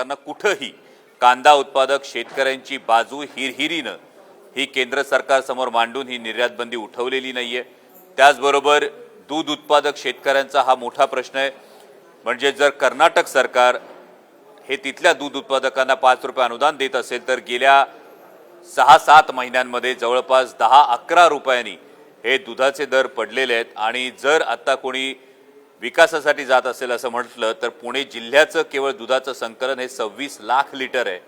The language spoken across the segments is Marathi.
सरकारनं कुठंही कांदा उत्पादक शेतकऱ्यांची बाजू हिरहिरीनं ही केंद्र सरकारसमोर मांडून ही निर्यात बंदी उठवलेली नाहीये. त्याचबरोबर दूध उत्पादक शेतकऱ्यांचा हा मोठा प्रश्न आहे. म्हणजे जर कर्नाटक सरकार हे तिथल्या दूध उत्पादकांना पाच रुपये अनुदान देत असेल तर गेल्या सहा सात महिन्यांमध्ये जवळपास दहा अकरा रुपयांनी हे दुधाचे दर पडलेले आहेत. आणि जर आता कोणी विकासासाठी जात असेल असं म्हटलं तर पुणे जिल्ह्याचं केवळ दुधाचं संकलन हे सव्वीस लाख लिटर आहे.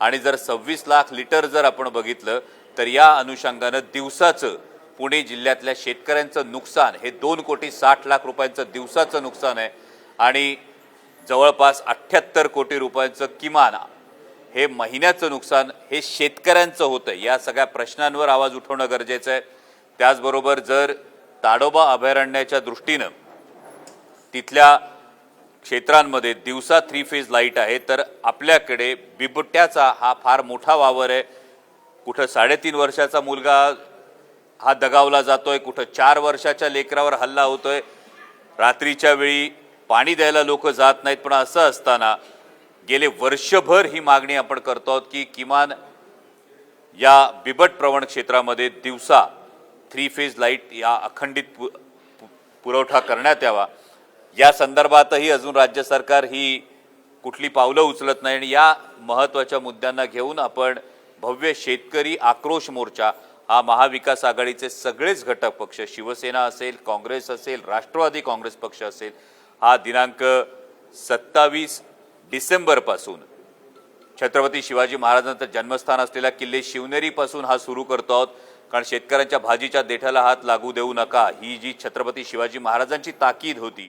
आणि जर सव्वीस लाख लिटर जर आपण बघितलं तर या अनुषंगानं दिवसाचं पुणे जिल्ह्यातल्या शेतकऱ्यांचं नुकसान हे दोन कोटी साठ लाख रुपयांचं दिवसाचं नुकसान आहे. आणि जवळपास अठ्ठ्याहत्तर कोटी रुपयांचं किमान हे महिन्याचं नुकसान हे शेतकऱ्यांचं होतं या सगळ्या प्रश्नांवर आवाज उठवणं गरजेचं आहे. त्याचबरोबर जर ताडोबा अभयारण्याच्या दृष्टीनं तिथल्या क्षेत्रांमध्ये दिवसा थ्री फेज लाइट आहे तर आपल्याकडे बिबट्याचा हा फार मोठा वावर आहे. कुठं साडेतीन वर्षाचा मुलगा हा दगावला जातोय कुठं चार वर्षाच्या लेकरावर हल्ला होतोय. रात्रीच्या वेळी पाणी द्यायला लोक जात नाहीत पण असं असताना गेले वर्षभर ही मागणी आपण करतो आहोत की किमान या बिबट प्रवण क्षेत्रामध्ये दिवसा थ्री फेज लाइट या अखंडित पु- पु- पुरवठा करण्यात यावा. या संदर्भातही अजून राज्य सरकार ही कुठली पावलं उचलत नाही आणि या महत्त्वाच्या मुद्द्यांना घेऊन आपण भव्य शेतकरी आक्रोश मोर्चा हा महाविकास आघाडीचे सगळेच घटक पक्ष शिवसेना असेल काँग्रेस असेल राष्ट्रवादी काँग्रेस पक्ष असेल हा दिनांक सत्तावीस डिसेंबरपासून छत्रपती शिवाजी महाराजांचं जन्मस्थान असलेल्या किल्ले शिवनेरीपासून हा सुरू करतो आहोत. कारण शेतकऱ्यांच्या भाजीच्या देठाला हात लागू देऊ नका ही जी छत्रपती शिवाजी महाराजांची ताकीद होती